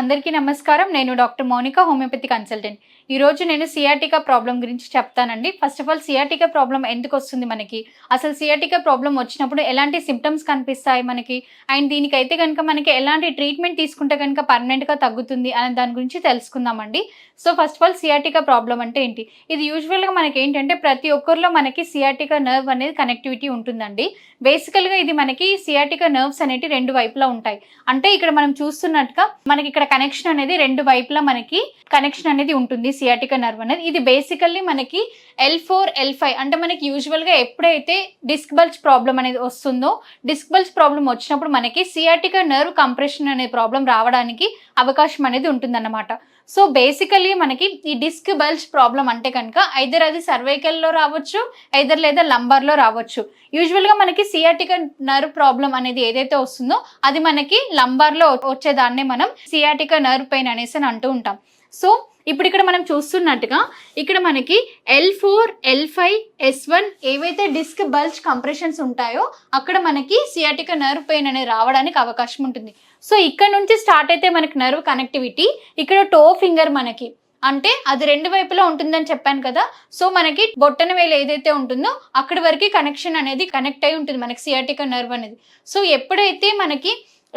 అందరికీ నమస్కారం. నేను డాక్టర్ మౌనిక హోమియోపతి కన్సల్టెంట్. ఈ రోజు నేను సియాటికా ప్రాబ్లం గురించి చెప్తానండి. First of all sciatica problem ఎందుకు వస్తుంది మనకి? అసలు సియాటికా ప్రాబ్లం వచ్చినప్పుడు ఎలాంటి సిమ్టమ్స్ కనిపిస్తాయి మనకి? అండ్ దీనికైతే కనుక మనకి ఎలాంటి ట్రీట్మెంట్ తీసుకుంటే కనుక పర్మనెంట్గా తగ్గుతుంది అనే దాని గురించి తెలుసుకుందామండి. So first of all sciatica problem అంటే ఏంటి? ఇది యూజువల్గా మనకి ఏంటంటే ప్రతి ఒక్కరిలో మనకి సియాటికా నర్వ్ అనేది కనెక్టివిటీ ఉంటుందండి. బేసికల్గా ఇది మనకి సియాటికా నర్వ్స్ అనేవి రెండు వైపులా ఉంటాయి. అంటే ఇక్కడ మనం చూస్తున్నట్టుగా మనకి ఇక్కడ కనెక్షన్ అనేది రెండు వైపులా మనకి కనెక్షన్ అనేది ఉంటుంది. సియాటికా నర్వ్ అనేది ఇది బేసికల్లీ మనకి ఎల్ ఫోర్ ఎల్ ఫైవ్ అంటే మనకి యూజువల్గా ఎప్పుడైతే డిస్క్ బల్జ్ ప్రాబ్లం అనేది వస్తుందో డిస్క్ బల్జ్ ప్రాబ్లం వచ్చినప్పుడు మనకి సియాటికా నర్వ్ కంప్రెషన్ అనే ప్రాబ్లం రావడానికి అవకాశం అనేది ఉంటుందన్నమాట. సో బేసికల్లీ మనకి ఈ డిస్క్ బల్జ్ ప్రాబ్లం అంటే కనుక ఐదర్ అది సర్వైకల్లో రావచ్చు ఐదర్ లేదా లంబార్లో రావచ్చు. యూజువల్గా మనకి సియాటిక నర్వ్ ప్రాబ్లం అనేది ఏదైతే వస్తుందో అది మనకి లంబార్లో వచ్చేదాన్నే మనం సియాటిక నర్వ్ పెయిన్ అనేసి అని అంటూ ఉంటాం. సో ఇప్పుడు ఇక్కడ మనం చూస్తున్నట్టుగా ఇక్కడ మనకి L four L five S one ఏవైతే డిస్క్ బల్జ్ కంప్రెషన్స్ ఉంటాయో అక్కడ మనకి సియాటిక నర్వ్ పెయిన్ అనేది రావడానికి అవకాశం ఉంటుంది. సో ఇక్కడ నుంచి స్టార్ట్ అయితే మనకి నర్వ్ కనెక్టివిటీ ఇక్కడ టో ఫింగర్ మనకి. అంటే అది రెండు వైపులా ఉంటుందని చెప్పాను కదా. సో మనకి బొట్టన వేలు ఏదైతే ఉంటుందో అక్కడి వరకు కనెక్షన్ అనేది కనెక్ట్ అయి ఉంటుంది మనకి సియాటిక నర్వ్ అనేది. సో ఎప్పుడైతే మనకి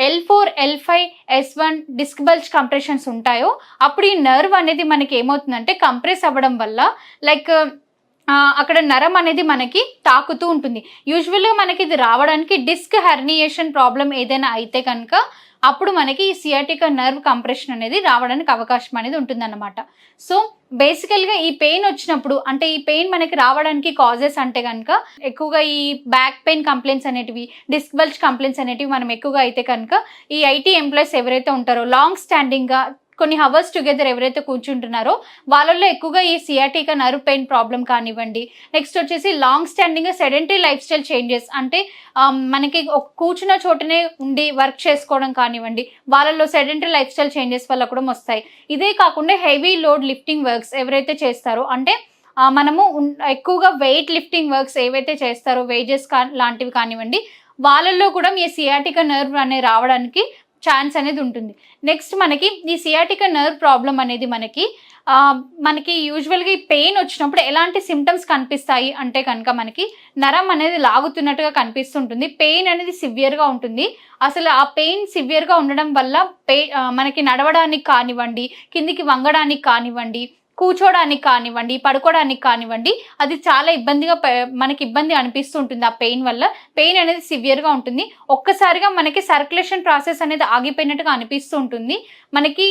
L four L five S one disc bulge compressions ఉంటాయో అప్పుడు ఈ నర్వ్ అనేది మనకి ఏమవుతుందంటే కంప్రెస్ అవ్వడం వల్ల లైక్ అక్కడ నరం అనేది మనకి తాకుతూ ఉంటుంది. యూజువల్గా మనకి ఇది రావడానికి డిస్క్ హెర్నియేషన్ ప్రాబ్లం ఏదైనా అయితే కనుక అప్పుడు మనకి ఈ సియాటిక నర్వ్ కంప్రెషన్ అనేది రావడానికి అవకాశం అనేది ఉంటుందన్నమాట. సో బేసికల్గా ఈ పెయిన్ వచ్చినప్పుడు అంటే ఈ పెయిన్ మనకి రావడానికి కాజెస్ అంటే కనుక ఎక్కువగా ఈ బ్యాక్ పెయిన్ కంప్లైంట్స్ అనేటివి డిస్క్ బల్జ్ కంప్లైంట్స్ అనేటివి మనం ఎక్కువగా అయితే కనుక ఈ ఐటీ ఎంప్లాయీస్ ఎవరైతే ఉంటారో లాంగ్ స్టాండింగ్గా కొన్ని హవర్స్ టుగెదర్ ఎవరైతే కూర్చుంటున్నారో వాళ్ళల్లో ఎక్కువగా ఈ సియాటికా నర్వ్ పెయిన్ ప్రాబ్లం కానివ్వండి. నెక్స్ట్ వచ్చేసి long standing sedentary lifestyle changes అంటే um, మనకి ఒక కూర్చున్న చోటనే ఉండి వర్క్ చేసుకోవడం కానివ్వండి వాళ్ళల్లో సెడెంటరీ లైఫ్ స్టైల్ చేంజెస్ వల్ల కూడా వస్తాయి. ఇదే కాకుండా హెవీ లోడ్ లిఫ్టింగ్ వర్క్స్ ఎవరైతే చేస్తారో అంటే మనము ఎక్కువగా వెయిట్ లిఫ్టింగ్ వర్క్స్ ఏవైతే చేస్తారో వేజెస్ కా లాంటివి కానివ్వండి వాళ్ళల్లో కూడా మీ సియాటిక నర్వ్ అనేది రావడానికి ఛాన్స్ అనేది ఉంటుంది. నెక్స్ట్ మనకి ఈ సియాటిక నర్వ్ ప్రాబ్లం అనేది మనకి మనకి యూజువల్గా ఈ పెయిన్ వచ్చినప్పుడు ఎలాంటి సిమ్టమ్స్ కనిపిస్తాయి అంటే కనుక మనకి నరం అనేది లాగుతున్నట్టుగా కనిపిస్తుంటుంది. పెయిన్ అనేది సివియర్గా ఉంటుంది. అసలు ఆ పెయిన్ సివియర్గా ఉండడం వల్ల పే మనకి నడవడానికి కానివ్వండి కిందికి వంగడానికి కానివ్వండి కూర్చోడానికి కానివ్వండి పడుకోవడానికి కానివ్వండి అది చాలా ఇబ్బందిగా మనకి ఇబ్బంది అనిపిస్తుంటుంది. ఆ పెయిన్ వల్ల పెయిన్ అనేది సివియర్గా ఉంటుంది. ఒక్కసారిగా మనకి సర్క్యులేషన్ ప్రాసెస్ అనేది ఆగిపోయినట్టుగా అనిపిస్తూ ఉంటుంది మనకి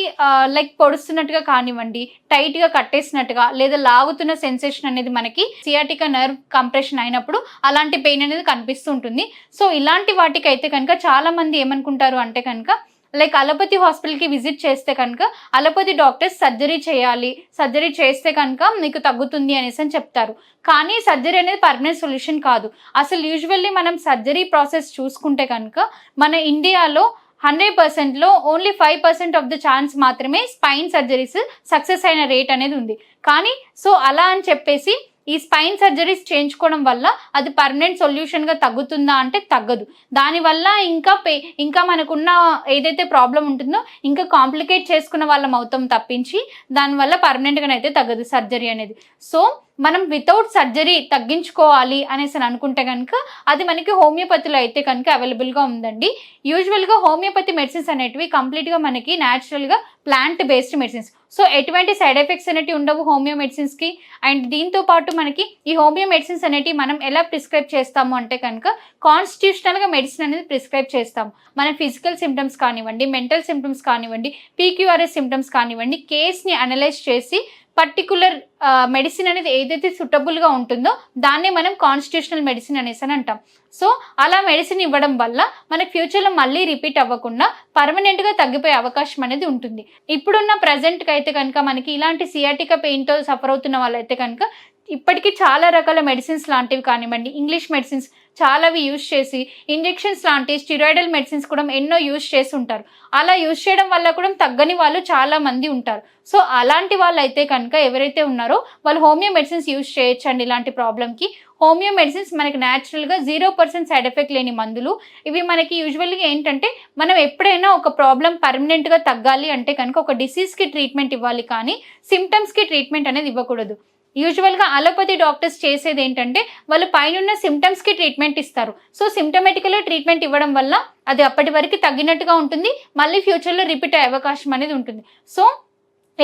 లైక్ పొడుస్తున్నట్టుగా కానివ్వండి టైట్గా కట్టేసినట్టుగా లేదా లాగుతున్న సెన్సేషన్ అనేది మనకి సియాటికా నర్వ్ కంప్రెషన్ అయినప్పుడు అలాంటి పెయిన్ అనేది కనిపిస్తూ ఉంటుంది సో ఇలాంటి వాటికైతే కనుక చాలామంది ఏమనుకుంటారు అంటే కనుక లైక్ అలోపతి హాస్పిటల్కి విజిట్ చేస్తే కనుక అలోపతి డాక్టర్స్ సర్జరీ చేయాలి సర్జరీ చేస్తే కనుక మీకు తగ్గుతుంది అనేసి అని చెప్తారు. కానీ సర్జరీ అనేది పర్మనెంట్ సొల్యూషన్ కాదు. అసలు యూజువల్లీ మనం సర్జరీ ప్రాసెస్ చూసుకుంటే కనుక మన ఇండియాలో హండ్రెడ్ పర్సెంట్లో only five percent of the chance మాత్రమే స్పైన్ సర్జరీస్ సక్సెస్ అయిన రేట్ అనేది ఉంది. కానీ సో అలా అని చెప్పేసి ఈ స్పైన్ సర్జరీస్ చేయించుకోవడం వల్ల అది పర్మనెంట్ సొల్యూషన్గా తగ్గుతుందా అంటే తగ్గదు. దానివల్ల ఇంకా పే ఇంకా మనకున్న ఏదైతే ప్రాబ్లం ఉంటుందో ఇంకా కాంప్లికేట్ చేసుకున్న వాళ్ళం అవుతాం తప్పించి దానివల్ల పర్మనెంట్గా అయితే తగ్గదు సర్జరీ అనేది. సో మనం వితౌట్ సర్జరీ తగ్గించుకోవాలి అనేసి అని అనుకుంటే కనుక అది మనకి హోమియోపతిలో అయితే కనుక అవైలబుల్గా ఉందండి. యూజువల్గా హోమియోపతి మెడిసిన్స్ అనేటివి కంప్లీట్గా మనకి న్యాచురల్గా ప్లాంట్ బేస్డ్ మెడిసిన్స్ సో ఎటువంటి సైడ్ ఎఫెక్ట్స్ అనేటివి ఉండవు హోమియో మెడిసిన్స్కి అండ్ దీంతో పాటు మనకి ఈ హోమియో మెడిసిన్స్ అనేటివి మనం ఎలా ప్రిస్క్రైబ్ చేస్తాము అంటే కనుక కాన్స్టిట్యూషనల్గా మెడిసిన్ అనేది ప్రిస్క్రైబ్ చేస్తాం మన ఫిజికల్ సిమ్టమ్స్ కానివ్వండి మెంటల్ సిమ్టమ్స్ కానివ్వండి పీక్యూఆర్ఎస్ సిమ్టమ్స్ కానివ్వండి కేస్ని అనలైజ్ చేసి పర్టికులర్ మెడిసిన్ uh, అనేది ఏదైతే సుటబుల్గా ఉంటుందో దాన్నే మనం కాన్స్టిట్యూషనల్ మెడిసిన్ అనేసి అని అంటాం. సో అలా మెడిసిన్ ఇవ్వడం వల్ల మనకి ఫ్యూచర్లో మళ్ళీ రిపీట్ అవ్వకుండా పర్మనెంట్గా తగ్గిపోయే అవకాశం అనేది ఉంటుంది. ఇప్పుడున్న ప్రజెంట్కి అయితే కనుక మనకి ఇలాంటి సియాటిక పెయిన్తో సఫర్ అవుతున్న వాళ్ళైతే కనుక ఇప్పటికీ చాలా రకాల మెడిసిన్స్ లాంటివి కానివ్వండి ఇంగ్లీష్ మెడిసిన్స్ చాలావి యూజ్ చేసి ఇంజెక్షన్స్ లాంటి స్టిరాయిడల్ మెడిసిన్స్ కూడా ఎన్నో యూజ్ చేసి ఉంటారు. అలా యూజ్ చేయడం వల్ల కూడా తగ్గని వాళ్ళు చాలా మంది ఉంటారు. సో అలాంటి వాళ్ళు అయితే కనుక ఎవరైతే ఉన్నారో వాళ్ళు హోమియో మెడిసిన్స్ యూజ్ చేయొచ్చండి ఇలాంటి ప్రాబ్లమ్కి హోమియో మెడిసిన్స్ మనకి న్యాచురల్గా జీరో పర్సెంట్ సైడ్ ఎఫెక్ట్ లేని మందులు. ఇవి మనకి యూజువల్గా ఏంటంటే మనం ఎప్పుడైనా ఒక ప్రాబ్లం పర్మనెంట్గా తగ్గాలి అంటే కనుక ఒక డిసీజ్కి ట్రీట్మెంట్ ఇవ్వాలి కానీ సిమ్టమ్స్కి ట్రీట్మెంట్ అనేది ఇవ్వకూడదు. యూజువల్గా అలోపతి డాక్టర్స్ చేసేది ఏంటంటే వాళ్ళు పైన సిమ్టమ్స్కి ట్రీట్మెంట్ ఇస్తారు. సో సిమ్టమేటికల్గా ట్రీట్మెంట్ ఇవ్వడం వల్ల అది అప్పటి వరకు తగ్గినట్టుగా ఉంటుంది. మళ్ళీ ఫ్యూచర్లో రిపీట్ అయ్యే అవకాశం అనేది ఉంటుంది. సో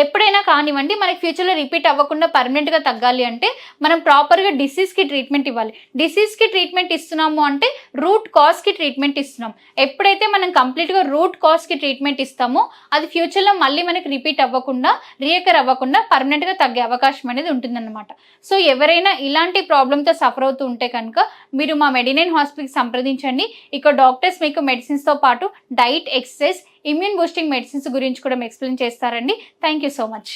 ఎప్పుడైనా కానివ్వండి మనకి ఫ్యూచర్లో రిపీట్ అవ్వకుండా పర్మనెంట్గా తగ్గాలి అంటే మనం ప్రాపర్గా డిసీజ్కి ట్రీట్మెంట్ ఇవ్వాలి. డిసీజ్కి ట్రీట్మెంట్ ఇస్తున్నాము అంటే రూట్ కాజ్కి ట్రీట్మెంట్ ఇస్తున్నాం. ఎప్పుడైతే మనం కంప్లీట్గా రూట్ కాజ్కి ట్రీట్మెంట్ ఇస్తామో అది ఫ్యూచర్లో మళ్ళీ మనకి రిపీట్ అవ్వకుండా రియకర్ అవ్వకుండా పర్మనెంట్గా తగ్గే అవకాశం అనేది ఉంటుందన్నమాట. సో ఎవరైనా ఇలాంటి ప్రాబ్లంతో సఫర్ అవుతూ ఉంటే కనుక మీరు మా మెడినైన్ హాస్పిటల్కి సంప్రదించండి. ఇక్కడ డాక్టర్స్ మీకు మెడిసిన్స్తో పాటు diet exercise immune boosting medicines గురించి కూడా ఎక్స్ప్లెయిన్ చేస్తారండి. Thank you so much